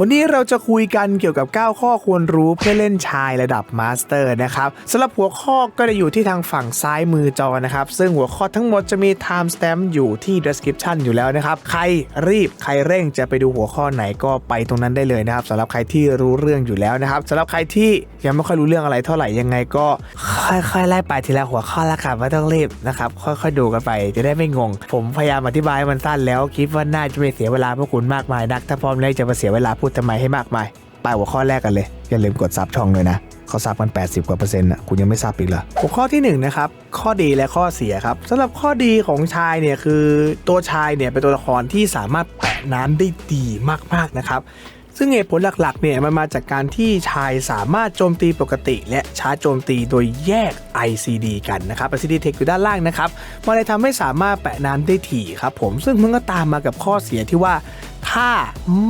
วันนี้เราจะคุยกันเกี่ยวกับ 9 ข้อควรรู้เพื่อเล่นชายระดับมาสเตอร์นะครับสำหรับหัวข้อก็จะอยู่ที่ทางฝั่งซ้ายมือจอนะครับ ซึ่งหัวข้อทั้งหมดจะมี time stamp อยู่ที่ description อยู่แล้วนะครับ ใครรีบใครเร่งจะไปดูหัวข้อไหนก็ไปตรงนั้นได้เลยนะครับสำหรับใครที่รู้เรื่องอยู่แล้วนะครับสำหรับใครที่ยังไม่ค่อยรู้เรื่องอะไรเท่าไหร่ยังไงก็ค่อยๆไล่ไปทีละหัวข้อละกันไม่ต้องรีบนะครับค่อยๆดูกันไปจะได้ไม่งง ผมพยายามอธิบายมันสั้นแล้วคิดว่าน่าจะไม่เสียเวลาพวกคุณมากมายนัก ถ้าพร้อมแล้วจะมาเสียเวลาพูดทำไมให้มากมายไปหัวข้อแรกกันเลย อย่าลืมกดซับช่องเลยนะเขาซับมัน 80 กว่าเปอร์เซ็นต์อะคุณยังไม่ซับอีกเหรอหัวข้อที่1นนะครับข้อดีและข้อเสียครับสำหรับข้อดีของชายเนี่ยคือตัวชายเนี่ยเป็นตัวละครที่สามารถแปะน้ำได้ดีมากๆนะครับซึ่งเหตุผลหลักๆ เนี่ยมันมาจากการที่ชายสามารถโจมตีปกติ และชาร์จโจมตีโดยแยก ICD กันนะครับ ICD Tech อยู่ด้านล่างนะครับมันเลยทำให้สามารถแปะน้ำได้ถี่ครับผม ซึ่งมันก็ตามมากับข้อเสียที่ว่า ถ้า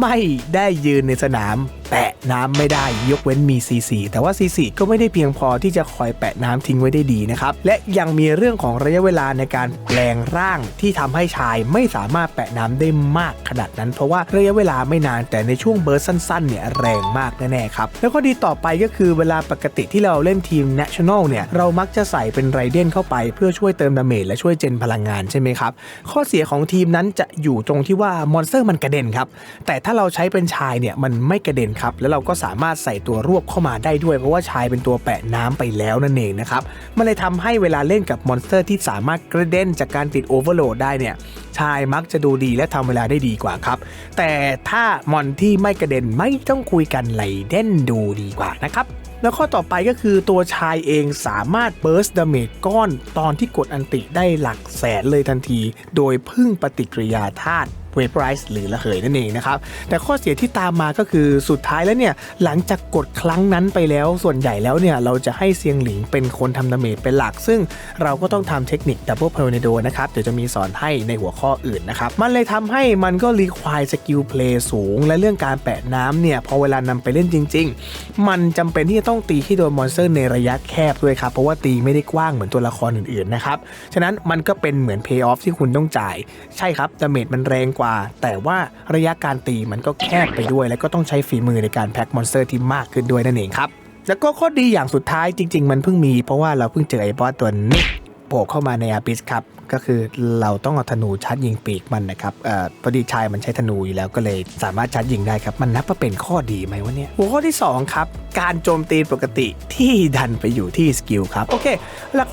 ไม่ได้ยืนในสนาม แปะน้ำไม่ได้ยกเว้นมี CC แต่ว่า CC ก็ไม่ได้เพียงพอที่จะคอยแปะน้ำทิ้งไว้ได้ดีนะครับ และยังมีเรื่องของระยะเวลาในการแปลงร่างที่ทำให้ชายไม่สามารถแปะน้ำได้มากขนาดนั้น เพราะว่าระยะเวลาไม่นานแต่ในช่วงเบิร์ดสั้นๆเนี่ยแรงมากแน่ๆครับ แล้วก็ดีต่อไปก็คือเวลาปกติที่เราเล่นทีม National เนี่ยเรามักจะใส่เป็นไรเดนเข้าไปเพื่อช่วยเติมดาเมจและช่วยเจนพลังงานใช่ไหมครับข้อเสียของทีมนั้นจะอยู่ตรงที่ว่ามอนสเตอร์มันกระเด็นครับ แต่ถ้าเราใช้เป็นชายเนี่ยมันไม่กระเด็นครับ แล้วเราก็สามารถใส่ตัวรวบเข้ามาได้ด้วย เพราะว่าชายเป็นตัวแปะน้ำไปแล้วนั่นเองนะครับ มันเลยทำให้เวลาเล่นกับมอนสเตอร์ที่สามารถกระเด็นจากการติดโอเวอร์โหลดได้เนี่ยชายมักจะดูดีและทำเวลาได้ดีกว่าครับ แต่ถ้ามอนที่ไม่กระเด็นไม่ต้องคุยกันไหลเด่นดูดีกว่านะครับแล้วข้อต่อไปก็คือตัวชายเองสามารถเบิร์สดาเมจก้อนตอนที่กดอันติได้หลักแสนเลยทันที โดยพึ่งปฏิกิริยาธาตุ เวฟไรส์หรือระเหยนั่นเองนะครับ แต่ข้อเสียที่ตามมาก็คือสุดท้ายแล้วเนี่ยหลังจากกดครั้งนั้นไปแล้วส่วนใหญ่แล้วเนี่ยเราจะให้เซียงหลิงเป็นคนทำดาเมจเป็นหลัก ซึ่งเราก็ต้องทำเทคนิคดับเบิลเพลเนโดนะครับ เดี๋ยวจะมีสอนให้ในหัวข้ออื่นนะครับ มันเลยทำให้มันก็รีควายสกิลเพลย์สูง และเรื่องการแปะน้ำเนี่ยพอเวลานำไปเล่นจริง ๆ มันจำเป็นที่จะต้องตีที่โดนมอนสเตอร์ในระยะแคบด้วยครับ เพราะว่าตีไม่ได้กว้างเหมือนตัวละครอื่นๆนะครับ ฉะนั้นมันก็เป็นเหมือนเพย์ออฟที่คุณต้องจ่าย ใช่ครับดาเมจมันแรงกว่าแต่ว่าระยะการตีมันก็แคบไปด้วย และก็ต้องใช้ฝีมือในการแพ็คมอนสเตอร์ที่มากขึ้นด้วยนั่นเองครับ แล้วก็ข้อดีอย่างสุดท้ายจริง ๆ มันเพิ่งมีเพราะว่าเราเพิ่งเจอไอ้บอสตัวนี้โผล่เข้ามาในอาบิสครับก็คือเราต้องเอาธนูชาร์จยิงปีกมันนะครับเอ่อพอดีชายมันใช้ธนูอยู่แล้วก็เลยสามารถชาร์จยิงได้ครับ มันนับว่าเป็นข้อดีไหมวะเนี่ยหัวข้อที่ 2 ครับ การโจมตีปกติที่ดันไปอยู่ที่สกิลครับ โอเค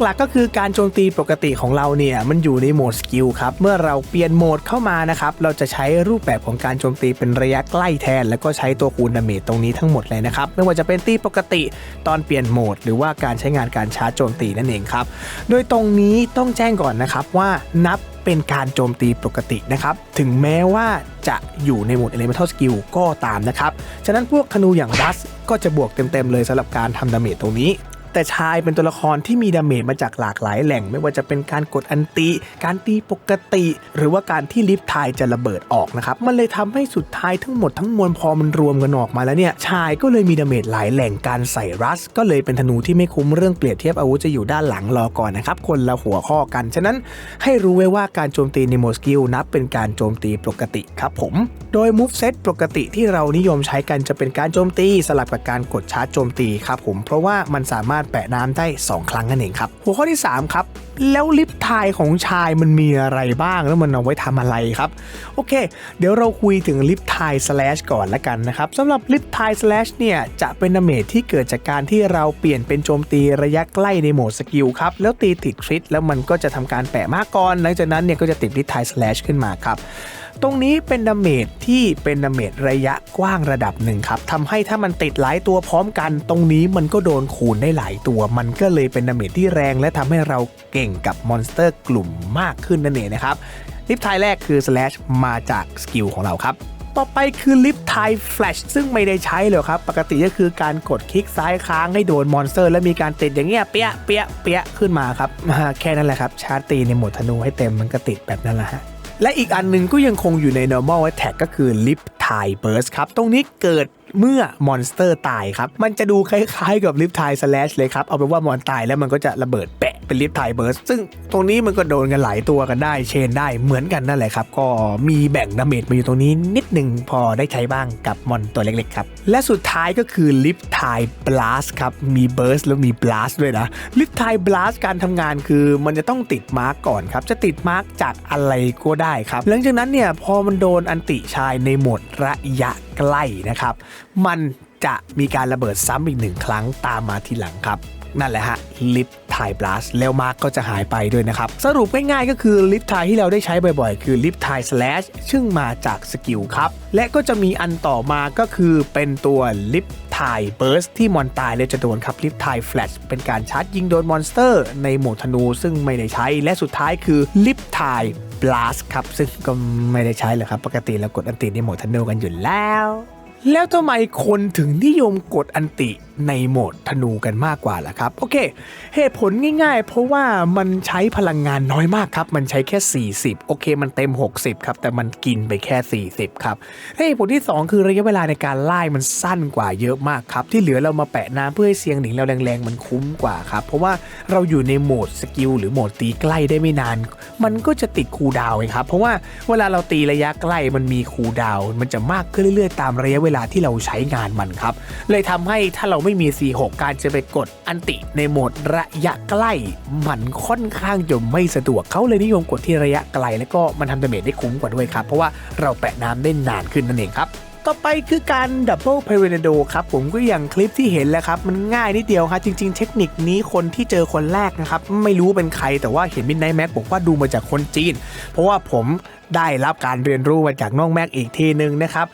หลักๆก็คือการโจมตีปกติของเราเนี่ยมันอยู่ในโหมดสกิลครับ เมื่อเราเปลี่ยนโหมดเข้ามานะครับเราจะใช้รูปแบบของการโจมตีเป็นระยะใกล้แทน แล้วก็ใช้ตัวคูณดาเมจตรงนี้ทั้งหมดเลยนะครับไม่ว่าจะเป็นตีปกติตอนเปลี่ยนโหมด หรือว่าการใช้งานการชาร์จโจมตีนั่นเองครับโดยตรงนี้ต้องแจ้งก่อนนะครับว่านับเป็นการโจมตีปกตินะครับ ถึงแม้ว่าจะอยู่ในโหมด Elemental Skill ก็ตามนะครับ ฉะนั้นพวกธนูอย่างรัสก็จะบวกเต็ม ๆ เลยสำหรับการทำดาเมจตรงนี้ แต่ชายเป็นตัวละครที่มีดาเมจมาจากหลากหลายแหล่ง ไม่ว่าจะเป็นการกดอันติ การตีปกติ หรือว่าการที่ลิฟทายจะระเบิดออกนะครับ มันเลยทำให้สุดท้ายทั้งหมดทั้งมวลพอมันรวมกันออกมาแล้วเนี่ย ชายก็เลยมีดาเมจหลายแหล่งการใส่รัส ก็เลยเป็นธนูที่ไม่คุ้มเรื่องเปรียบเทียบอาวุธจะอยู่ด้านหลังรอก่อนนะครับ คนละหัวข้อกัน ฉะนั้นให้รู้ไว้ว่าการโจมตีในโมสกิลนับเป็นการโจมตีปกติครับผม โดย move set ปกติที่เรานิยมใช้กันจะเป็นการโจมตีสลับกับการกดชาร์จโจมตีครับผม เพราะว่ามันสามารถแปะน้ำได้ 2 ครั้งนั่นเองครับ หัวข้อที่ 3 ครับ แล้วลิฟทายของชายมันมีอะไรบ้างแล้วมันเอาไว้ทำอะไรครับ โอเค เดี๋ยวเราคุยถึงลิฟทายสแลชก่อนละกันนะครับสำหรับลิฟทายสแลชเนี่ยจะเป็นดาเมจที่เกิดจากการที่เราเปลี่ยนเป็นโจมตีระยะใกล้ในโหมดสกิลครับแล้วตีติดคริตแล้วมันก็จะทำการแปะมากก่อนหลังจากนั้นเนี่ยก็จะติดลิฟทายสแลชขึ้นมาครับ ตรงนี้เป็นดาเมจที่เป็นดาเมจระยะกว้างระดับหนึ่งครับทำให้ถ้ามันติดหลายตัวพร้อมกัน ตรงนี้มันก็โดนคูณได้หลายตัว มันก็เลยเป็นดาเมจที่แรง และทำให้เราเก่งกับมอนสเตอร์กลุ่มมากขึ้นนั่นเองนะครับลิฟทายแรกคือ slash มาจากสกิลของเราครับต่อไปคือลิฟทายแฟลชซึ่งไม่ได้ใช้เลยครับ ปกติก็คือการกดคลิกซ้ายค้างให้โดนมอนสเตอร์ แล้วมีการติดอย่างเงี้ยเปี้ยเปี้ยเปี้ยขึ้นมาครับแค่นั้นแหละครับชาร์จตีในโหมดธนูให้เต็มมันก็ติดแบบนั้นแหละฮะ และอีกอันหนึงก็ยังคงอยู่ใน normal attack ก็คือ lip tie burst ครับ ตรงนี้เกิด เมื่อมอนสเตอร์ตายครับ มันจะดูคล้ายๆกับ lip tie slash เลยครับ เอาเป็นว่ามอนตายแล้วมันก็จะระเบิดแปะเป็นลิฟต์ไทเบิร์สซึ่งตรงนี้มันก็โดนกันหลายตัวกันได้ เชนได้เหมือนกันนั่นแหละครับ ก็มีแบ่งดาเมจมาอยู่ตรงนี้นิดหนึ่งพอได้ใช้บ้างกับมอนตัวเล็กๆครับ และสุดท้ายก็คือลิฟต์ไทบลัสครับ มีเบิร์สแล้วมีบลัสด้วยนะ ลิฟต์ไทบลัสการทำงานคือมันจะต้องติดมาร์กก่อนครับ จะติดมาร์กจากอะไรก็ได้ครับ หลังจากนั้นเนี่ยพอมันโดนอันติชายในหมดระยะใกล้นะครับ มันจะมีการระเบิดซ้ำอีกหนึ่งครั้งตามมาทีหลังครับ นั่นแหละฮะลิฟทายบลัสแล้วมาร์กก็จะหายไปด้วยนะครับ สรุปง่ายๆก็คือลิฟทายที่เราได้ใช้บ่อยๆ คือลิฟทายสแลชซึ่งมาจากสกิลครับ และก็จะมีอันต่อมาก็คือเป็นตัวลิฟทายเบิร์สที่มอนตายแล้วจะโดนครับลิฟทายแฟลชเป็นการชาร์จยิงโดนมอนสเตอร์ ในโหมดธนูซึ่งไม่ได้ใช้และสุดท้ายคือลิฟทาย Blast ครับ ซึ่งก็ไม่ได้ใช้เลยครับ ปกติเรากดอันติในโหมดธนูกันอยู่แล้ว แล้วทำไมคนถึงนิยมกดอันติ ในโหมดธนูกันมากกว่าล่ะครับ โอเค เหตุผลง่ายๆ เพราะว่ามันใช้พลังงานน้อยมากครับ มันใช้แค่ 40 โอเค มันเต็ม 60 ครับ แต่มันกินไปแค่ 40 ครับเหตุผลที่ 2 คือระยะเวลาในการไล่มันสั้นกว่าเยอะมากครับ ที่เหลือเรามาแปะน้ำเพื่อให้เสียงหนิงเราแรงๆ มันคุ้มกว่าครับ เพราะว่าเราอยู่ในโหมดสกิลหรือโหมดตีใกล้ได้ไม่นาน มันก็จะติดคูดาวไงครับ เพราะว่าเวลาเราตีระยะใกล้มันมีคูดาวมันจะมากขึ้นเรื่อยๆ ตามระยะเวลาที่เราใช้งานมันครับ เลยทำให้ถ้าเราไม่ไม่มี C6 การจะไปกดอันติในโหมดระยะใกล้ มันค่อนข้างจะไม่สะดวกเขาเลยนิยมกดที่ระยะไกล แล้วก็มันทำดาเมจได้คุ้มกว่าด้วยครับ เพราะว่าเราแปะน้ำได้นานขึ้นนั่นเองครับต่อไปคือการดับเบิลเพเรนโดครับผมก็อย่างคลิปที่เห็นแล้วครับ มันง่ายนิดเดียวครับจริง ๆ เทคนิคนี้คนที่เจอคนแรกนะครับ ไม่รู้เป็นใครแต่ว่าเห็นมินไนแม็กบอกว่าดูมาจากคนจีน เพราะว่าผม ได้รับการเรียนรู้มาจากน้องแม็กอีกทีหนึ่งนะครับ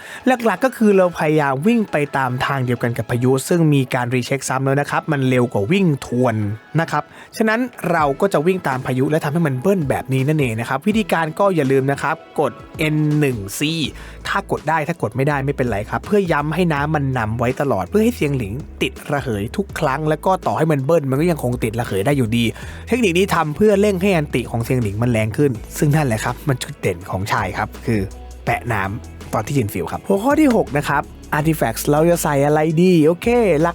หลักๆก็คือเราพยายามวิ่งไปตามทางเดียวกันกับพายุ ซึ่งมีการรีเช็คซ้ำแล้วนะครับ มันเร็วกว่าวิ่งทวนนะครับฉะนั้นเราก็จะวิ่งตามพายุและทำให้มันเบิ้ลแบบนี้นั่นเองนะครับ วิธีการก็อย่าลืมนะครับ กด N1C ถ้ากดได้ถ้ากดไม่ได้ไม่เป็นไรครับ เพื่อย้ำให้น้ำมันนำไว้ตลอดเพื่อให้เสียงหลิงติดระเหยทุกครั้ง แล้วก็ต่อให้มันเบิ้ลมันก็ยังคงติดระเหยได้อยู่ดี เทคนิคนี้ทำเพื่อเร่งให้อันติของเสียงหลิงมันแรงขึ้น ซึ่งนั่นแหละครับมันจุดเด่นของชายครับ คือแปะน้ำตอนที่ยืนฟิลครับ หัวข้อที่ 6 นะครับ อาร์ติแฟกต์เราจะใส่อะไรดี โอเค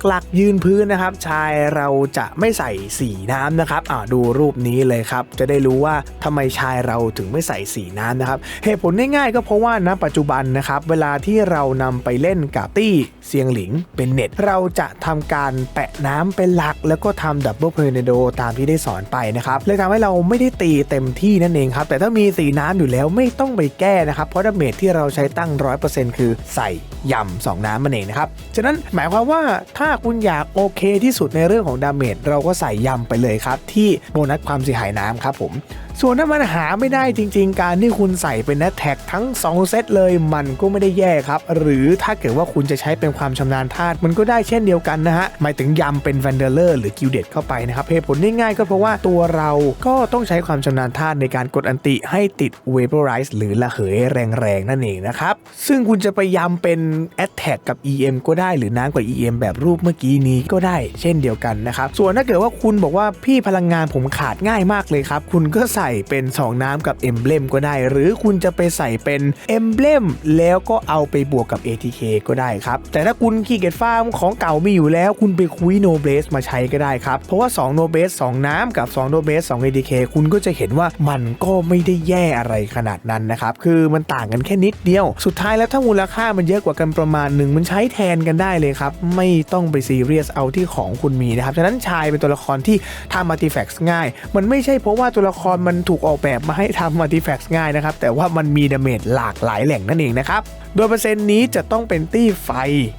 หลักๆ ยืนพื้นนะครับ ชายเราจะไม่ใส่สีน้ำนะครับอ่าดูรูปนี้เลยครับ จะได้รู้ว่าทำไมชายเราถึงไม่ใส่สีน้ำนะครับ เหตุผลง่ายๆก็เพราะว่าณปัจจุบันนะครับ เวลาที่เรานำไปเล่นกับตี้เซียงหลิงเป็นเน็ต เราจะทำการแปะน้ำเป็นหลัก แล้วก็ทำดับเบิลเพลเนโดตามที่ได้สอนไปนะครับเลยทำให้เราไม่ได้ตีเต็มที่นั่นเองครับแต่ถ้ามีสีน้ำอยู่แล้วไม่ต้องไปแก้นะครับเพราะดาเมจที่เราใช้ตั้ง 100%คือใส่ยำ2 น้ำมันเองนะครับ ฉะนั้นหมายความว่าถ้าคุณอยากโอเคที่สุดในเรื่องของดาเมจเราก็ใส่ยำไปเลยครับ ที่โบนัสความเสียหายน้ำครับผมส่วนถ้ามันหาไม่ได้จริง ๆ การที่คุณใส่เป็นนัทแท็กทั้ง 2 เซตเลยมันก็ไม่ได้แย่ครับ หรือถ้าเกิดว่าคุณจะใช้เป็นความชำนาญธาตุมันก็ได้เช่นเดียวกันนะฮะหมายถึงยำเป็น v นเดเลอร์หรือกิลเดตเข้าไปนะครับเหตุผลง่ายๆก็เพราะว่าตัวเราก็ต้องใช้ความชำนาญธาตุในการกดอันติให้ติด Vaporize หรือระเหยแรงๆนั่นเองนะครับซึ่งคุณจะไปยำเป็น Attack กับ EM ก็ได้หรือน้ำกว่า EM แบบรูปเมื่อกี้นี้ก็ได้ เช่นเดียวกันนะครับส่วนถ้าเกิดว่าคุณบอกว่าพี่พลังงานผมขาดง่ายมากเลยครับคุณก็ใส่เป็น2น้ำกับ Emblem ก็ได้ หรือคุณจะไปใส่เป็น Emblem แล้วก็เอาไปบวกกับ ATK ก็ได้ครับ แต่ถ้าคุณขี้เกียจฟาร์มของเก่ามีอยู่แล้ว คุณไปคุย No b l a z e มาใช้ก็ได้ครับ เพราะว่า2 No b l a z e 2น้ำกับ2 No b l a z e 2 ATK คุณก็จะเห็นว่ามันก็ไม่ได้แย่อะไรขนาดนั้นนะครับคือมันต่างกันแค่นิดเดียว สุดท้ายแล้วถ้ามูลค่ามันเยอะกว่ากันประมาณหนึ่งมันใช้แทนกันได้เลยครับไม่ต้องไปซีเรียสเอาที่ของคุณมีนะครับฉะนั้นชายเป็นตัวละครที่ทำ artifacts ง่าย มันไม่ใช่เพราะว่าตัวละครมันถูกออกแบบมาให้ทำ artifacts ง่ายนะครับ แต่ว่ามันมีดาเมจหลากหลายแหล่งนั่นเองนะครับ โดยเปอร์เซ็นต์นี้จะต้องเป็นตี้ไฟ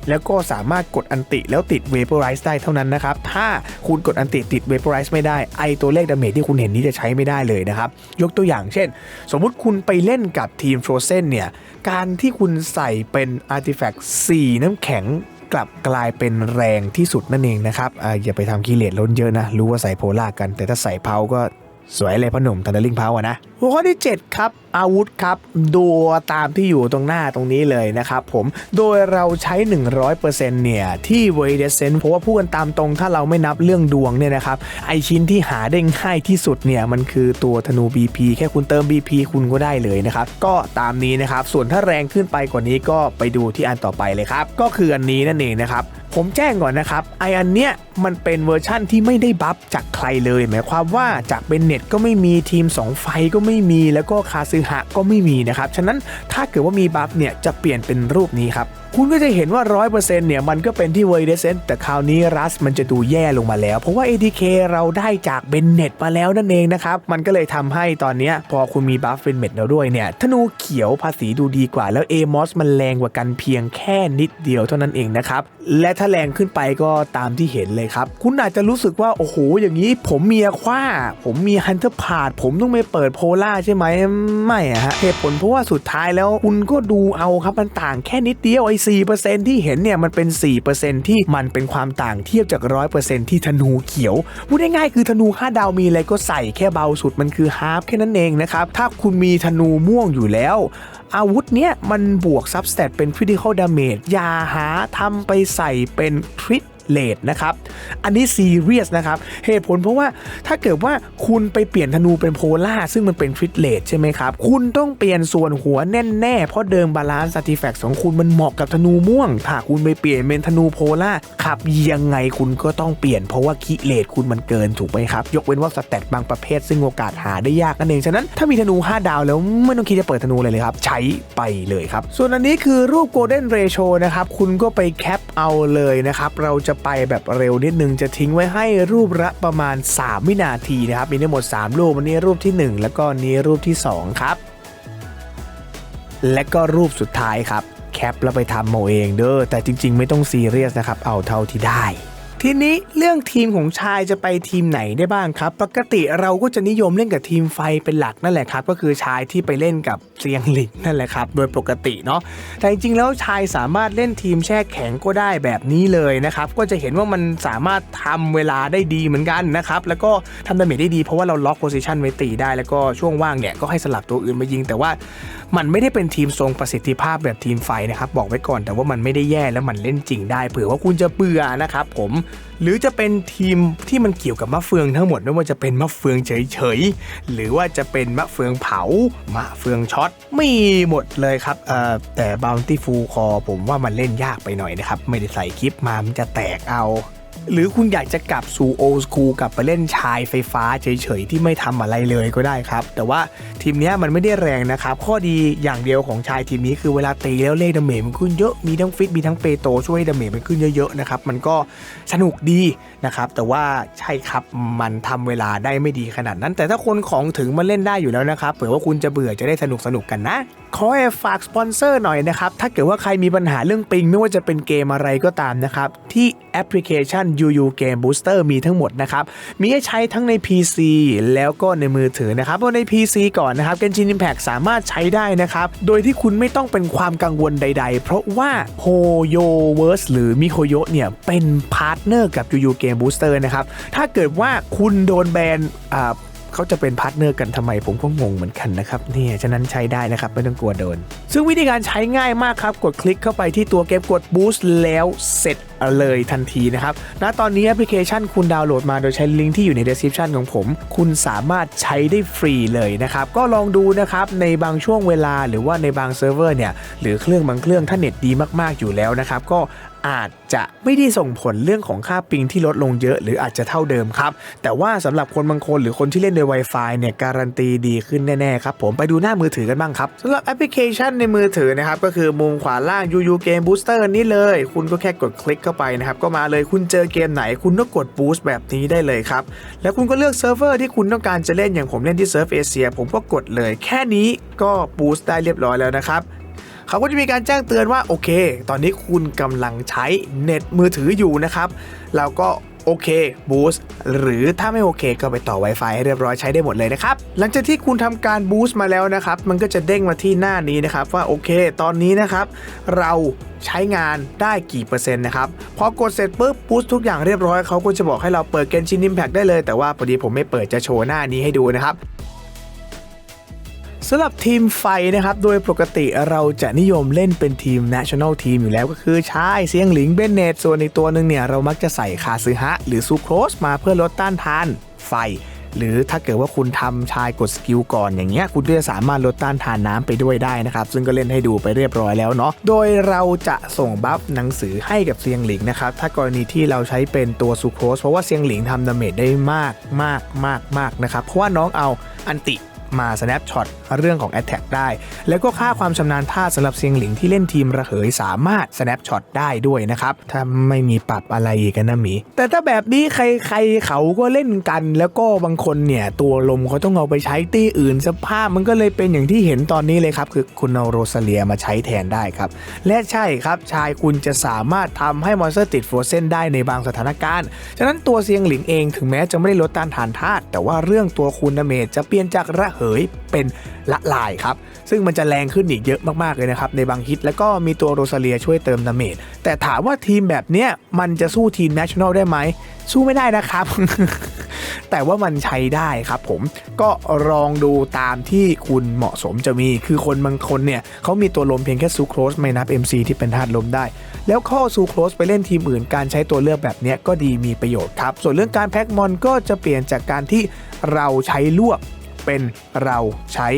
แล้วก็สามารถกดอันติแล้วติด Vaporize ได้เท่านั้นนะครับ ถ้าคุณกดอันติติด Vaporize ไม่ได้ ไอตัวเลขดาเมจที่คุณเห็นนี้จะใช้ไม่ได้เลยนะครับ ยกตัวอย่างเช่น สมมุติคุณไปเล่นกับทีม Frozen เนี่ย การที่คุณใส่เป็น Artifact 4น้ำแข็งกลับกลายเป็นแรงที่สุดนั่นเองนะครับอ่าอย่าไปทำกิเลสล้นเยอะนะ รู้ว่าใส่โพล่ากัน แต่ถ้าใส่เพาก็ สวยเลยพ่อหนุ่มทันเดอร์ลิงเพาอะนะหัวข้อที่ 7 ครับ อาวุธครับดูตามที่อยู่ตรงหน้าตรงนี้เลยนะครับผมโดยเราใช้ 100%เนี่ยที่เวเดเซนเพราะว่าพูดกันตามตรงถ้าเราไม่นับเรื่องดวงเนี่ยนะครับไอชิ้นที่หาได้ง่ายที่สุดเนี่ยมันคือตัวธนู BP แค่คุณเติม BP คุณก็ได้เลยนะครับก็ตามนี้นะครับส่วนถ้าแรงขึ้นไปกว่านี้ก็ไปดูที่อันต่อไปเลยครับก็คืออันนี้นั่นเองนะครับ ผมแจ้งก่อนนะครับไออันเนี้ยมันเป็นเวอร์ชั่นที่ไม่ได้บัฟจากใครเลยหมายความว่าจากเบนเน็ตก็ไม่มีทีม 2 ไฟก็ไม่มีแล้วก็คาซึฮะก็ไม่มีนะครับ ฉะนั้นถ้าเกิดว่ามีบัฟเนี่ยจะเปลี่ยนเป็นรูปนี้ครับ คุณก็จะเห็นว่า 100%เนี่ย มันก็เป็นที่เวอร์เดเซนแต่คราวนี้รัสมันจะดูแย่ลงมาแล้ว เพราะว่า ATK เราได้จากเบนเน็ตมาแล้วนั่นเองนะครับ มันก็เลยทำให้ตอนนี้พอคุณมีบัฟเบนเน็ตแล้วด้วยเนี่ย ธนูเขียวภาษีดูดีกว่า แล้วเอมอสมันแรงกว่ากันเพียงแค่นิดเดียวเท่านั้นเองนะครับ และถ้าแรงขึ้นไปก็ตามที่เห็นเลยครับ คุณอาจจะรู้สึกว่า โอ้โห อย่างนี้ผมมีอคว้า ผมมีฮันเตอร์พาดผมต้องไปเปิดโพล่าใช่ไหมไม่ฮะเหตุผลเพราะว่าสุดท้ายแล้วคุณก็ดูเอาครับมันต่างแค่นิดเดียวไอ้4%ที่เห็นเนี่ยมันเป็น 4%ที่มันเป็นความต่างเทียบจาก 100%ที่ธนูเขียวพูดง่ายๆคือธนู5ดาวมีอะไรก็ใส่แค่เบาสุดมันคือฮาร์ฟแค่นั้นเองนะครับถ้าคุณมีธนูม่วงอยู่แล้ว อาวุธเนี้ยมันบวกซับสเตตเป็น critical damage อย่าหาทำไปใส่เป็นทริป เลดนะครับ อันนี้ซีเรียสนะครับ เหตุผลเพราะว่าถ้าเกิดว่าคุณไปเปลี่ยนธนูเป็นโพล่าซึ่งมันเป็นทริตเลดใช่ไหมครับ คุณต้องเปลี่ยนส่วนหัวแน่นๆเพราะเดิมบาลานซ์ a r t i f a c t ของคุณมันเหมาะกับธนูม่วง ถ้าคุณไปเปลี่ยนเป็นธนูโพล่าขับยังไงคุณก็ต้องเปลี่ยนเพราะว่าคิเลดคุณมันเกินถูกไหมครับ ยกเว้นว่าสแตทบางประเภท ซึ่งโอกาสหาได้ยากนั่นเอง ฉะนั้นถ้ามีธนู 5 ดาวแล้วไม่ต้องคิดจะเปิดธนูเลยเลยครับ ใช้ไปเลยครับ ส่วนอันนี้คือรูป Golden Ratio นะครับ คุณก็ไปแคปเอาเลยนะครับ เราจะไปแบบเร็วนิดนึงจะทิ้งไว้ให้รูปละประมาณ 3 วินาทีนะครับ มีทั้งหมด 3 รูปวันนี้รูปที่ 1 แล้วก็นี้รูปที่ 2 ครับ และก็รูปสุดท้ายครับ แคปแล้วไปทำโมเองเด้อแต่จริง ๆ ไม่ต้องซีเรียสนะครับ เอาเท่าที่ได้ ทีนี้เรื่องทีมของชายจะไปทีมไหนได้บ้างครับ ปกติเราก็จะนิยมเล่นกับทีมไฟเป็นหลักนั่นแหละครับ ก็คือชายที่ไปเล่นกับเซียงหลิงนั่นแหละครับ โดยปกติเนาะแต่จริงๆแล้วชายสามารถเล่นทีมแช่แข็งก็ได้แบบนี้เลยนะครับ ก็จะเห็นว่ามันสามารถทำเวลาได้ดีเหมือนกันนะครับ แล้วก็ทำดาเมจได้ดีเพราะว่าเราล็อกโพซิชันไว้ตีได้ แล้วก็ช่วงว่างเนี่ยก็ให้สลับตัวอื่นมายิง แต่ว่ามันไม่ได้เป็นทีมทรงประสิทธิภาพแบบทีมไฟนะครับบอกไว้ก่อนแต่ว่ามันไม่ได้แย่แล้วมันเล่นจริงได้เผื่อว่าคุณจะเบื่อนะครับผมหรือจะเป็นทีมที่มันเกี่ยวกับมะเฟืองทั้งหมดไม่ว่าจะเป็นมะเฟืองเฉยๆ หรือว่าจะเป็นมะเฟืองเผามะเฟืองช็อตมีหมดเลยครับเอ่อแต่ Bounty Full Core ผมว่ามันเล่นยากไปหน่อยนะครับ ไม่ได้ใส่คลิปมามันจะแตกเอา หรือคุณอยากจะกลับสู่โอ s คูลกลับไปเล่นชายไฟฟ้าเฉยๆ ที่ไม่ทำอะไรเลยก็ได้ครับ แต่ว่าทีมนี้มันไม่ได้แรงนะครับ ข้อดีอย่างเดียวของชายทีมนี้คือเวลาตีแล้วเลขดาเมจมันขึ้นเยอะมีทั้งฟิตมีทั้งเปโตช่วยดาเมจมันขึ้นเยอะๆนะครับมันก็สนุกดีนะครับแต่ว่าใช่ครับมันทำเวลาได้ไม่ดีขนาดนั้น แต่ถ้าคนของถึงมาเล่นได้อยู่แล้วนะครับเผื่อว่าคุณจะเบื่อจะได้สนุกสนุกๆกันนะ ขอแอบฝากสปอนเซอร์หน่อยนะครับ ถ้าเกิดว่าใครมีปัญหาเรื่องปิง ไม่ว่าจะเป็นเกมอะไรก็ตามนะครับ ที่แอปพลิเคชัน UU Game Booster มีทั้งหมดนะครับ มีให้ใช้ทั้งใน PC แล้วก็ในมือถือนะครับเพราะใน PC ก่อนนะครับ Genshin Impact สามารถใช้ได้นะครับ โดยที่คุณไม่ต้องเป็นความกังวลใด ๆ เพราะว่า HoYoverse หรือ MiHoYo เนี่ย เป็นพาร์ทเนอร์กับ UU Game Booster นะครับ ถ้าเกิดว่าคุณโดนแบนอ่า เขาจะเป็นพาร์ทเนอร์กันทำไมผมก็งงเหมือนกันนะครับเนี่ยฉะนั้นใช้ได้นะครับไม่ต้องกลัวโดน ซึ่งวิธีการใช้ง่ายมากครับกดคลิกเข้าไปที่ตัวเกมกด Boost แล้วเสร็จเลยทันทีนะครับณตอนนี้แอปพลิเคชันคุณดาวน์โหลดมาโดยใช้ลิงก์ที่อยู่ใน description ของผม คุณสามารถใช้ได้ฟรีเลยนะครับ ก็ลองดูนะครับ ในบางช่วงเวลาหรือว่าในบางเซิร์ฟเวอร์เนี่ย หรือเครื่องบางเครื่องถ้าเน็ตดีมากๆอยู่แล้วนะครับ ก็ อาจจะไม่ได้ส่งผลเรื่องของค่าปิงที่ลดลงเยอะ หรืออาจจะเท่าเดิมครับ แต่ว่าสำหรับคนบางคนหรือคนที่เล่นโดย Wi-Fi เนี่ยการันตีดีขึ้นแน่ๆครับผมไปดูหน้ามือถือกันบ้างครับสำหรับแอปพลิเคชันในมือถือนะครับก็คือมุมขวาล่าง UU Game Booster นี่เลย คุณก็แค่กดคลิกเข้าไปนะครับก็มาเลยคุณเจอเกมไหน คุณก็กด Boost แบบนี้ได้เลยครับแล้วคุณก็เลือกเซิร์ฟเวอร์ที่คุณต้องการจะเล่นอย่างผมเล่นที่เซิร์ฟเอเชียผมก็กดเลย แค่นี้ก็ Boost ได้เรียบร้อยแล้วนะครับ เขาก็จะมีการแจ้งเตือนว่าโอเค ตอนนี้คุณกำลังใช้เน็ตมือถืออยู่นะครับเราก็โอเคบูสต์หรือถ้าไม่โอเคก็ไปต่อ Wi-Fi ให้เรียบร้อยใช้ได้หมดเลยนะครับ หลังจากที่คุณทำการบูสต์มาแล้วนะครับ มันก็จะเด้งมาที่หน้านี้นะครับ ว่าโอเค ตอนนี้นะครับ เราใช้งานได้กี่เปอร์เซ็นต์นะครับ พอกดเสร็จปุ๊บบูสต์ทุกอย่างเรียบร้อยเขาก็จะบอกให้เราเปิด Genshin Impact ได้เลย แต่ว่าพอดีผมไม่เปิดจะโชว์หน้านี้ให้ดูนะครับำหรับทีมไฟนะครับ โดยปกติเราจะนิยมเล่นเป็นทีม national team อยู่แล้วก็คือชายเซียงหลิงเบนเนตส่วนในตัวหนึ่งเนี่ยเรามักจะใส่คาซึฮะ หรือซูโครสมาเพื่อลดต้านทานไฟ หรือถ้าเกิดว่าคุณทำชายกดสกิลก่อนอย่างเงี้ยคุณก็จะสามารถลดต้านทานน้ำไปด้วยได้นะครับ ซึ่งก็เล่นให้ดูไปเรียบร้อยแล้วเนาะโดยเราจะส่งบัฟหนังสือให้กับเซียงหลิงนะครับถ้ากรณีที่เราใช้เป็นตัวซูโครสเพราะว่าเซียงหลิงทำดาเมจได้มากมากมากมากนะครับเพราะว่าน้องเอาอันติ มา snapshot เรื่องของ attack ได้ แล้วก็ค่าความชำนาญท่าสำหรับเซียงหลิงที่เล่นทีมระเหยสามารถ snapshot ได้ด้วยนะครับ ถ้าไม่มีปรับอะไรอีกันนะหมี แต่ถ้าแบบนี้ใครๆเขาก็เล่นกัน แล้วก็บางคนเนี่ยตัวลมเขาต้องเอาไปใช้ตี้อื่น สภาพมันก็เลยเป็นอย่างที่เห็นตอนนี้เลยครับ คือคุณเอาโรซาเลียมาใช้แทนได้ครับ และใช่ครับชายคุณจะสามารถทำให้มอนสเตอร์ติดโฟเซนได้ในบางสถานการณ์ ฉะนั้นตัวเซียงหลิงเองถึงแม้จะไม่ได้ลดต้านทานธาตุแต่ว่าเรื่องตัวคุณดาเมจจะเปลี่ยนจากระเหยเป็นละลายครับ ซึ่งมันจะแรงขึ้นอีกเยอะมากๆเลยนะครับ ในบางฮิต แล้วก็มีตัวโรซาเลียช่วยเติมดาเมจแต่ถามว่าทีมแบบเนี้ยมันจะสู้ทีม National ได้ไหม สู้ไม่ได้นะครับ แต่ว่ามันใช้ได้ครับผมก็ลองดูตามที่คุณเหมาะสมจะมีคือคนบางคนเนี่ยเขามีตัวลมเพียงแค่ซูโครสไม่นับ MC ที่เป็นธาตุลมได้ แล้วข้าซูโครสไปเล่นทีมอื่นการใช้ตัวเลือกแบบเนี้ยก็ดีมีประโยชน์ครับ ส่วนเรื่องการแพ็กมอนก็จะเปลี่ยนจากการที่เราใช้ลวก เป็นเราใช้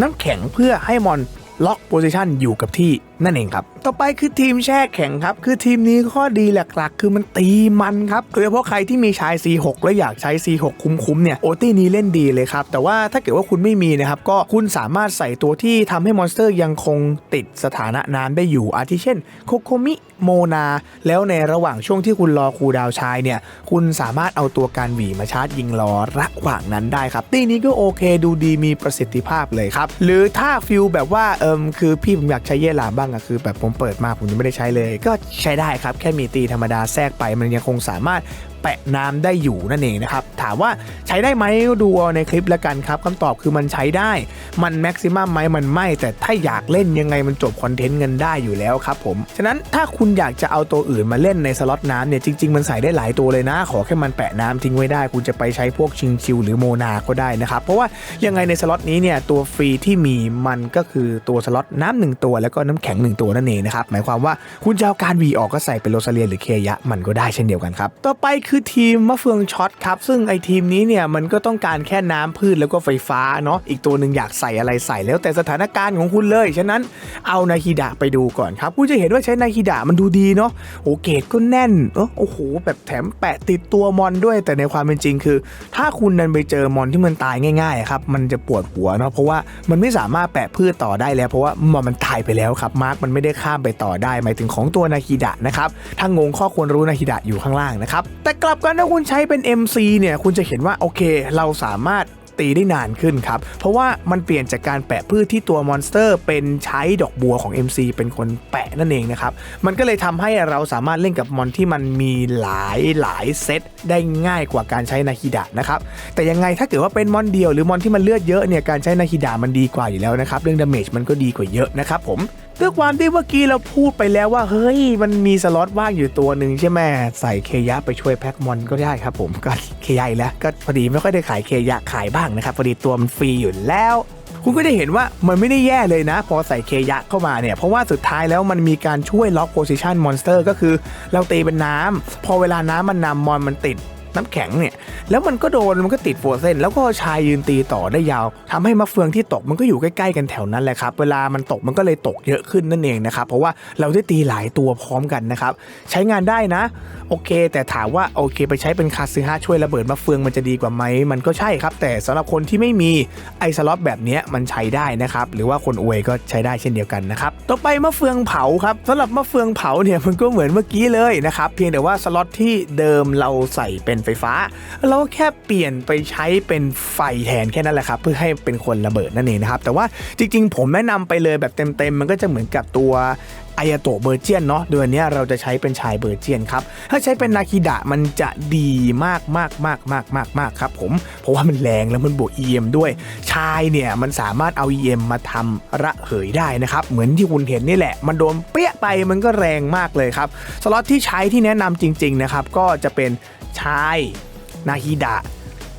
น้ำแข็งเพื่อให้มอนล็อกโพซิชันอยู่กับที่นั่นเองครับ ต่อไปคือทีมแช่แข็งครับ คือทีมนี้ข้อดีหลักๆ คือมันตีมันครับโดยเฉพาะใครที่มีชาย C6 และอยากใช้ C6 คุ้มๆเนี่ยโอตี้นี้เล่นดีเลยครับ แต่ว่าถ้าเกิดว่าคุณไม่มีนะครับ ก็คุณสามารถใส่ตัวที่ทำให้มอนสเตอร์ยังคงติดสถานะน้ำได้อยู่ อาทิเช่นโคโคมิโมนา แล้วในระหว่างช่วงที่คุณรอคูดาวชายเนี่ย คุณสามารถเอาตัวการหวีมาชาร์จยิงรอระหว่างนั้นได้ครับ ตีนี้ก็โอเคดูดีมีประสิทธิภาพเลยครับ หรือถ้าฟิลแบบว่าเอิมคือพี่ผมอยากใช้เย่หลามบ้างอะคือแบบผมเปิดมาผมยังไม่ได้ใช้เลย ก็ใช้ได้ครับแค่มีตีธรรมดาแทรกไปมันยังคงสามารถ แปะน้ำได้อยู่นั่นเองนะครับ ถามว่าใช้ได้ไหมก็ดูในคลิปแล้วกันครับคำตอบคือมันใช้ได้ มันแม็กซิมัมไหมมันไม่ แต่ถ้าอยากเล่นยังไงมันจบคอนเทนต์เงินได้อยู่แล้วครับผม ฉะนั้นถ้าคุณอยากจะเอาตัวอื่นมาเล่นในสล็อตน้ำเนี่ยจริง ๆ มันใส่ได้หลายตัวเลยนะ ขอแค่มันแปะน้ำทิ้งไว้ได้ คุณจะไปใช้พวกชิงชิวหรือโมนาก็ได้นะครับ เพราะว่ายังไงในสล็อตนี้เนี่ยตัวฟรีที่มีมันก็คือตัวสล็อตน้ำหนึ่งตัว แล้วก็น้ำแข็งหนึ่งตัวนั่นเองนะครับหมายความว่าคุณจะเอาการวีออกก็ใส่เป็นโรซาเลียหรือเคยะมันก็ได้เช่นเดียวกันครับต่อไปคืือทีมมะเฟืองช็อตครับ ซึ่งไอทีมนี้เนี่ยมันก็ต้องการแค่น้ำพืชแล้วก็ไฟฟ้าเนาะอีกตัวหนึ่งอยากใส่อะไรใส่แล้วแต่สถานการณ์ของคุณเลย ฉะนั้นเอานาฮิดะไปดูก่อนครับคุณจะเห็นว่าใช้นาฮิดะมันดูดีเนาะโอเกตก็แน่นเออโอ้โหแบบแถมแปะติดตัวมอนด้วย แต่ในความเป็นจริงคือ ถ้าคุณดันไปเจอมอนที่มันตายง่ายๆครับมันจะปวดหัวเนาะเพราะว่ามันไม่สามารถแปะพืชต่อได้แล้ว เพราะว่ามอนมันตายไปแล้วครับมาร์กมันไม่ได้ข้ามไปต่อได้หมายถึงของตัวนาฮิดะนะครับถ้างงข้อควรรู้นาฮิดะอยู่ข้างล่างนะครับแต่กลับกันถ้าคุณใช้เป็น MC เนี่ยคุณจะเห็นว่าโอเค เราสามารถตีได้นานขึ้นครับ เพราะว่ามันเปลี่ยนจากการแปะพืชที่ตัวมอนสเตอร์ เป็นใช้ดอกบัวของ MC เป็นคนแปะนั่นเองนะครับ มันก็เลยทำให้เราสามารถเล่นกับมอนที่มันมีหลายหลายเซตได้ง่ายกว่าการใช้นาฮิดะนะครับ แต่ยังไงถ้าเกิดว่าเป็นมอนเดียวหรือมอนที่มันเลือดเยอะเนี่ยการใช้นาฮิดะมันดีกว่าอยู่แล้วนะครับ เรื่องดาเมจมันก็ดีกว่าเยอะนะครับผมด้วยความที่เมื่อกี้เราพูดไปแล้วว่า เฮ้ย มันมีสล็อตว่างอยู่ตัวหนึ่งใช่ไหมใส่เคยะไปช่วยแพ็กมอนก็ได้ครับผมก็เคยะแล้ว ก็พอดีไม่ค่อยได้ขายเคยะขายบ้างนะครับพอดีตัวมันฟรีอยู่แล้วคุณก็จะเห็นว่ามันไม่ได้แย่เลยนะ พอใส่เคยะเข้ามาเนี่ย เพราะว่าสุดท้ายแล้วมันมีการช่วยล็อกโพซิชันมอนสเตอร์ก็คือเราตีเป็นน้ำพอเวลาน้ำมันนำมอนมันติด น้ำแข็งเนี่ยแล้วมันก็โดนมันก็ติดโฟเซนแล้วก็ชายยืนตีต่อได้ยาวทำให้มะเฟืองที่ตกมันก็อยู่ใกล้ๆกันแถวนั้นแหละครับ เวลามันตกมันก็เลยตกเยอะขึ้นนั่นเองนะครับเพราะว่าเราได้ตีหลายตัวพร้อมกันนะครับใช้งานได้นะ โอเค แต่ถามว่าโอเค ไปใช้เป็นคาซึฮะช่วยระเบิดมะเฟืองมันจะดีกว่าไหมมันก็ใช่ครับ แต่สำหรับคนที่ไม่มีไอสล็อตแบบนี้มันใช้ได้นะครับหรือว่าคนอวยก็ใช้ได้เช่นเดียวกันนะครับต่อไปมะเฟืองเผาครับสำหรับมะเฟืองเผาเนี่ยมันก็เหมือนเมื่อกี้เลยนะครับเพียงแต่ว่าสล็อตที่เดิมเราใส่เป็นไฟฟ้า เราก็แค่เปลี่ยนไปใช้เป็นไฟแทนแค่นั้นแหละครับ เพื่อให้เป็นคนระเบิดนั่นเองนะครับ แต่ว่าจริง ๆ ผมแนะนำไปเลยแบบเต็มๆ มันก็จะเหมือนกับตัวอายโตเบอร์เจียนเนาะโดยอันนี้เราจะใช้เป็นชายเบอร์เจียนครับ ถ้าใช้เป็นนาคิดะมันจะดีมากมากมากมากมากมากครับผม เพราะว่ามันแรงแล้วมันบวก EM ด้วย ชายเนี่ยมันสามารถเอา EM มาทำระเหยได้นะครับ เหมือนที่คุณเห็นนี่แหละ มันโดนเปี้ยไปมันก็แรงมากเลยครับ สล็อตที่ใช้ที่แนะนำจริง ๆ นะครับ ก็จะเป็น ชาย นาฮิดะ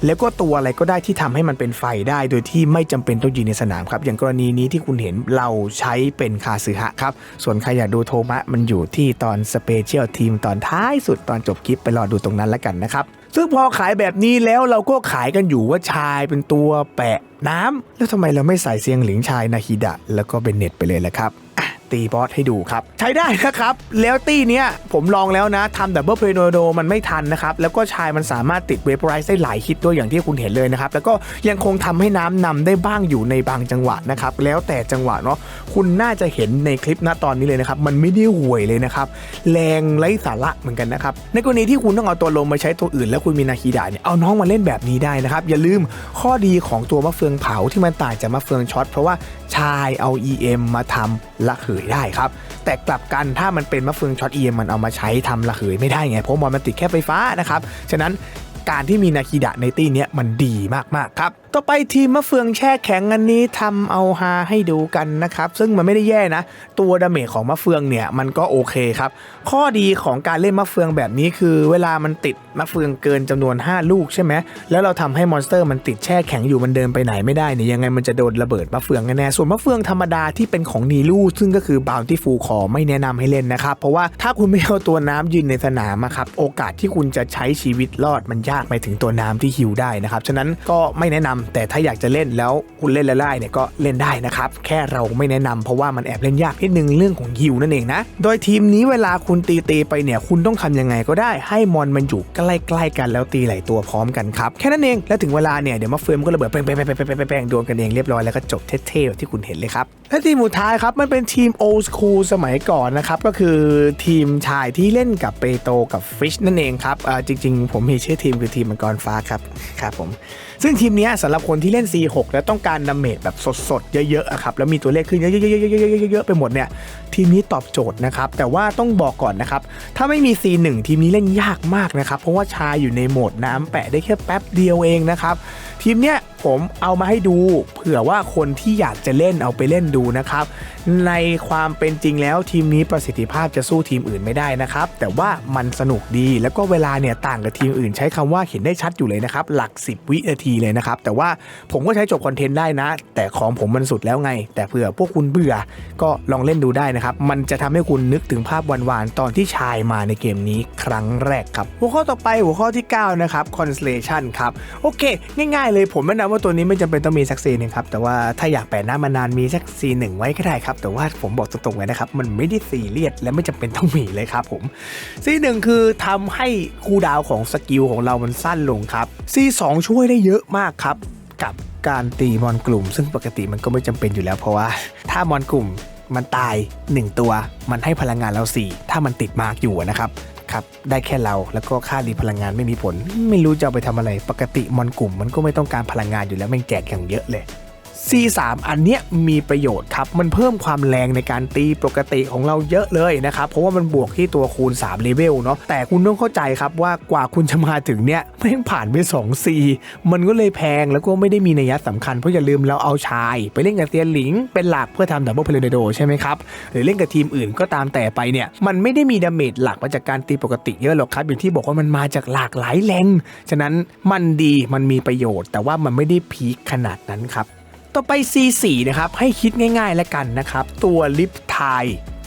แล้วก็ตัวอะไรก็ได้ที่ทำให้มันเป็นไฟได้ โดยที่ไม่จำเป็นต้องยืนในสนามครับ อย่างกรณีนี้ที่คุณเห็นเราใช้เป็นคาซึฮะครับ ส่วนใครอยากดูโทมะมันอยู่ที่ตอนสเปเชียลทีมตอนท้ายสุดตอนจบคลิปไปรอดูตรงนั้นแล้วกันนะครับซึ่งพอขายแบบนี้แล้วเราก็ขายกันอยู่ว่าชายเป็นตัวแปะน้ำแล้วทำไมเราไม่ใส่เสียงหลิงชายนาฮิดะ แล้วก็เบนเน็ตไปเลยล่ะครับ ตีบอสให้ดูครับ ใช้ได้นะครับ แล้วตี้เนี้ยผมลองแล้วนะทำดับเบิลเพลโนโดมันไม่ทันนะครับ แล้วก็ชายมันสามารถติดเวฟไรส์ได้หลายฮิตด้วยอย่างที่คุณเห็นเลยนะครับ แล้วก็ยังคงทำให้น้ำนำได้บ้างอยู่ในบางจังหวะนะครับ แล้วแต่จังหวะเนาะคุณน่าจะเห็นในคลิปณตอนนี้เลยนะครับ มันไม่ได้ห่วยเลยนะครับ แรงไร้สาระเหมือนกันนะครับ ในกรณีที่คุณต้องเอาตัวลงมาใช้ตัวอื่น แล้วคุณมีนาคีดาเนี่ยเอาน้องมาเล่นแบบนี้ได้นะครับอย่าลืมข้อดีของตัวมะเฟืองเผาที่มันต่างจากมะเฟืองช็อตเพราะว่า ชายเอา EM มาทำละเหยได้ครับ แต่กลับกันถ้ามันเป็นมะเฟืองช็อต EM มันเอามาใช้ทำละเหยไม่ได้ไง เพราะมันติดแค่ไฟฟ้านะครับ ฉะนั้นการที่มีนาคีดะในตี้เนี้ยมันดีมากๆครับ ต่อไปทีมมะเฟืองแช่แข็งอันนี้ทำเอาฮาให้ดูกันนะครับ ซึ่งมันไม่ได้แย่นะ ตัวดาเมจของมะเฟืองเนี่ยมันก็โอเคครับ ข้อดีของการเล่นมะเฟืองแบบนี้คือ เวลามันติด มะเฟืองเกินจำนวน 5 ลูกใช่ไหมแล้วเราทำให้มอนสเตอร์มันติดแช่แข็งอยู่มันเดินไปไหนไม่ได้เนี่ยยังไงมันจะโดนระเบิดมะเฟืองแน่ส่วนมะเฟืองธรรมดาที่เป็นของนีลูซึ่งก็คือบาวตี้ฟูคอไม่แนะนำให้เล่นนะครับเพราะว่าถ้าคุณไม่เอาตัวน้ำยืนในสนามครับโอกาสที่คุณจะใช้ชีวิตรอดมันยากไปถึงตัวน้ำที่ฮิวได้นะครับฉะนั้นก็ไม่แนะนำแต่ถ้าอยากจะเล่นแล้วคุณเล่นแล้วได้เนี่ยก็เล่นได้นะครับแค่เราไม่แนะนำเพราะว่ามันแอบเล่นยากนิดนึงเรื่องของฮิวนั่นเองนะโดยทีมนี้เวลาคุณตีตีไปเนี่ยคุณต้องทำยังไงก็ได้ให้มอนมันอยู่ใกล้ๆกันแล้วตีหลายตัวพร้อมกันครับแค่นั้นเองแล้วถึงเวลาเนี่ยเดี๋ยวมาเฟิร์มก็ระเบิดแป้งแป้งแป้งแป้งแป้งแป้งโดนกันเองเรียบร้อยแล้วก็จบเท่ๆที่คุณเห็นเลยครับและทีมสุดท้ายครับ มันเป็นทีม old school สมัยก่อนนะครับ ก็คือทีมชายที่เล่นกับเปโตกับฟิชนั่นเองครับจริง ๆ ผมมีชื่อทีมคือทีมมังกรฟ้าครับครับผมซึ่งทีมนี้สำหรับคนที่เล่น C6 แล้วต้องการดาเมจแบบสดๆ เยอะๆอะครับแล้วมีตัวเลขขึ้นเยอะๆๆๆๆๆไปหมดเนี่ยทีมนี้ตอบโจทย์นะครับ แต่ว่าต้องบอกก่อนนะครับ ถ้าไม่มี C1 ทีมนี้เล่นยากมากนะครับ เพราะว่าชายอยู่ในโหมดน้ำแปะได้แค่แป๊บเดียวเองนะครับทีมเนี้ย ผมเอามาให้ดู เผื่อว่าคนที่อยากจะเล่นเอาไปเล่นดูนะครับ ในความเป็นจริงแล้วทีมนี้ประสิทธิภาพจะสู้ทีมอื่นไม่ได้นะครับ แต่ว่ามันสนุกดีแล้วก็เวลาเนี่ยต่างกับทีมอื่น ใช้คำว่าเห็นได้ชัดอยู่เลยนะครับหลัก 10 วินาทีเลยนะครับแต่ว่าผมก็ใช้จบคอนเทนต์ได้นะ แต่ของผมมันสุดแล้วไง แต่เผื่อพวกคุณเบื่อก็ลองเล่นดูได้นะครับมันจะทำให้คุณนึกถึงภาพหวานๆตอนที่ชายมาในเกมนี้ครั้งแรกครับหัวข้อต่อไปหัวข้อที่ 9 นะครับ Constellation ครับโอเค ง่ายๆเลยผมแนะนำว่าตัวนี้ไม่จำเป็นต้องมีสักซีนหนึงครับแต่ว่าถ้าอยากแปะหน้ามานานมีสักซีนหนึ่งไว้ก็ได้ครับแต่ว่าผมบอกตรงๆเลยนะครับ มันไม่ได้ซีเรียสและไม่จำเป็นต้องมีเลยครับผมซีหนึ่งคือทำให้คูดาวของสกิลของเรามันสั้นลงครับซีสองช่วยได้เยอะมากครับ กับการตีมอนกลุ่ม ซึ่งปกติมันก็ไม่จำเป็นอยู่แล้วเพราะว่า ถ้ามอนกลุ่มมันตาย 1 ตัว มันให้พลังงานเรา 4 ถ้ามันติดมาร์กอยู่นะครับครับได้แค่เราแล้วก็ค่ารีพลังงานไม่มีผล ไม่รู้จะเอาไปทำอะไร ปกติมอนกลุ่ม มันก็ไม่ต้องการพลังงานอยู่แล้วแม่งแจกอย่างเยอะเลย C3 อันเนี้ยมีประโยชน์ครับมันเพิ่มความแรงในการตีปกติของเราเยอะเลยนะครับเพราะว่ามันบวกที่ตัวคูณ3เลเวลเนาะแต่คุณต้องเข้าใจครับว่ากว่าคุณจะมาถึงเนี้ยแม่งผ่านไป2 C มันก็เลยแพงแล้วก็ไม่ได้มีนัยสำคัญเพราะอย่าลืมเราเอาชาย ไปเล่นกับเตียนหลิง เป็นหลักเพื่อทำดับเบิลเพลเนโดใช่ไหมครับหรือเล่นกับทีมอื่นก็ตามแต่ไปเนี่ยมันไม่ได้มีดาเมจหลักมาจากการตีปกติเยอะหรอกครับอย่างที่บอกว่ามันมาจากหลากหลายแรงฉะนั้นมันดีมันมีประโยชน์ แต่ว่ามันไม่ได้พีคขนาดนั้นครับ ต่อไป C4 นะครับ ให้คิดง่ายๆแล้วกันนะครับ ตัวลิฟทาย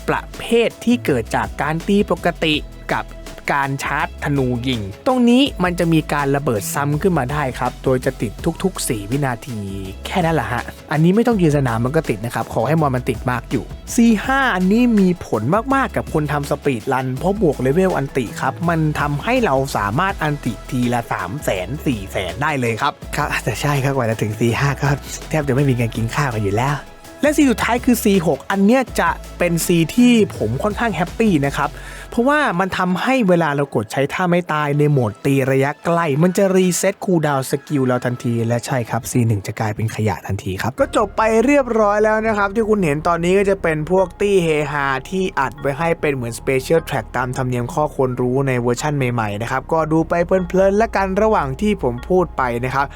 ประเภทที่เกิดจากการตีปกติกับ การชาร์จธนูยิง ตรงนี้มันจะมีการระเบิดซ้ำขึ้นมาได้ครับ โดยจะติดทุก ๆ 4 วินาทีแค่นั้นแหละฮะ อันนี้ไม่ต้องยืนสนามมันก็ติดนะครับ ขอให้มอนมันติดมากอยู่ C5 อันนี้มีผลมากๆกับคนทำสปีดรัน เพราะบวกเลเวลอันติครับ มันทำให้เราสามารถอันติทีละ 3 0 0 0 0 0 4 0 0 0 0 ได้เลยครับ ครับแต่ใช่ครับกว่าจะถึง C5 ก็แทบจะไม่มีเงินกินข้าวกันอยู่แล้ว และซีสุดท้ายคือ C6 อันเนี้ยจะเป็น C ที่ผมค่อนข้างแฮปปี้นะครับ เพราะว่ามันทำให้เวลาเรากดใช้ท่าไม่ตายในโหมดตีระยะใกล้ มันจะรีเซ็ตคูลดาวสกิลเราทันที และใช่ครับ C1 จะกลายเป็นขยะทันทีครับ ก็จบไปเรียบร้อยแล้วนะครับ ที่คุณเห็นตอนนี้ก็จะเป็นพวกตี้เฮฮาที่อัดไว้ให้เป็นเหมือนสเปเชียลแทร็กตามธรรมเนียมข้อควรรู้ในเวอร์ชั่นใหม่ๆนะครับก็ดูไปเพลินๆและกันระหว่างที่ผมพูดไปนะครับ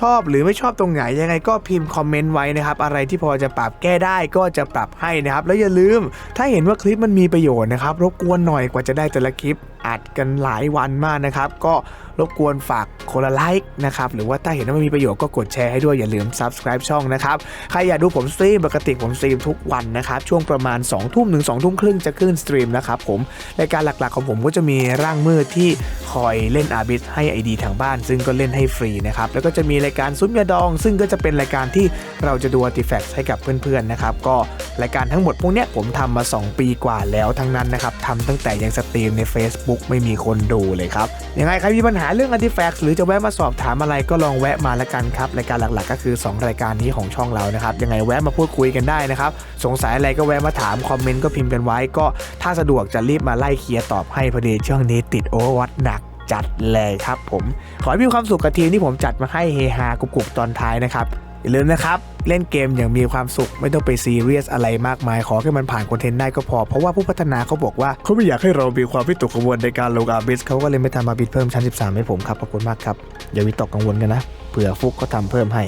ชอบหรือไม่ชอบตรงไหนยังไงก็พิมพ์คอมเมนต์ไว้นะครับอะไรที่พอจะปรับรับแก้ได้ก็จะปรับให้นะครับ แล้วอย่าลืม ถ้าเห็นว่าคลิปมันมีประโยชน์นะครับรบกวนหน่อยกว่าจะได้แต่ละคลิปอัดกันหลายวันมากนะครับ ก็รบกวนฝากคนละไลค์นะครับ หรือว่าถ้าเห็นว่ามันมีประโยชน์ก็กดแชร์ให้ด้วยอย่าลืม subscribe ช่องนะครับ ใครอยากดูผมสตรีมปกติผมสตรีมทุกวันนะครับ ช่วงประมาณ 2 ทุ่มถึง2ทุ่มครึ่งจะขึ้นสตรีมนะครับผมรายการหลักๆของผมก็จะมีร่างมืดที่คอยเล่นอาบิสให้ไอดีทางบ้าน ซึ่งก็เล่นให้ฟรีนะครับแล้วก็จะมีรายการซุ้มยาดอง ซึ่งก็จะเป็นรายการที่เราจะดูอาร์ติแฟกต์ให้กับเพื่อนๆนะครับก็รายการทั้งหมดพวกเนี้ยผมทำมา 2 ปีกว่าแล้วทั้งนั้นนะครับทำตั้งแต่ยังสตรีมใน Facebook ไม่มีคนดูเลยครับยังไงใครมีปัญหาหาเรื่อง Artifact หรือจะแวะมาสอบถามอะไรก็ลองแวะมาละกันครับรายการหลักๆ ก็คือ 2 รายการนี้ของช่องเรานะครับยังไงแวะมาพูดคุยกันได้นะครับสงสัยอะไรก็แวะมาถามคอมเมนต์ก็พิมพ์กันไว้ ก็ถ้าสะดวกจะรีบมาไล่เคลียร์ตอบให้พอดีช่วงนี้ติดโอเวอร์วัดหนักจัดเลยครับผมขอให้มีความสุขกับทีมที่ผมจัดมาให้เฮฮากรุบๆตอนท้ายนะครับ อย่าลืมนะครับ เล่นเกมอย่างมีความสุข ไม่ต้องไปซีเรียสอะไรมากมาย ขอแค่มันผ่านคอนเทนต์ได้ก็พอ เพราะว่าผู้พัฒนาเขาบอกว่าเขาไม่อยากให้เรามีความวิตกกังวลในการลงอาบิสเขาก็เลยไม่ทำอาบิสเพิ่มชั้น 13 ให้ผมครับ ขอบคุณมากครับ อย่าวิตกกังวลกันนะ เผื่อฟุกก็ทำเพิ่มให้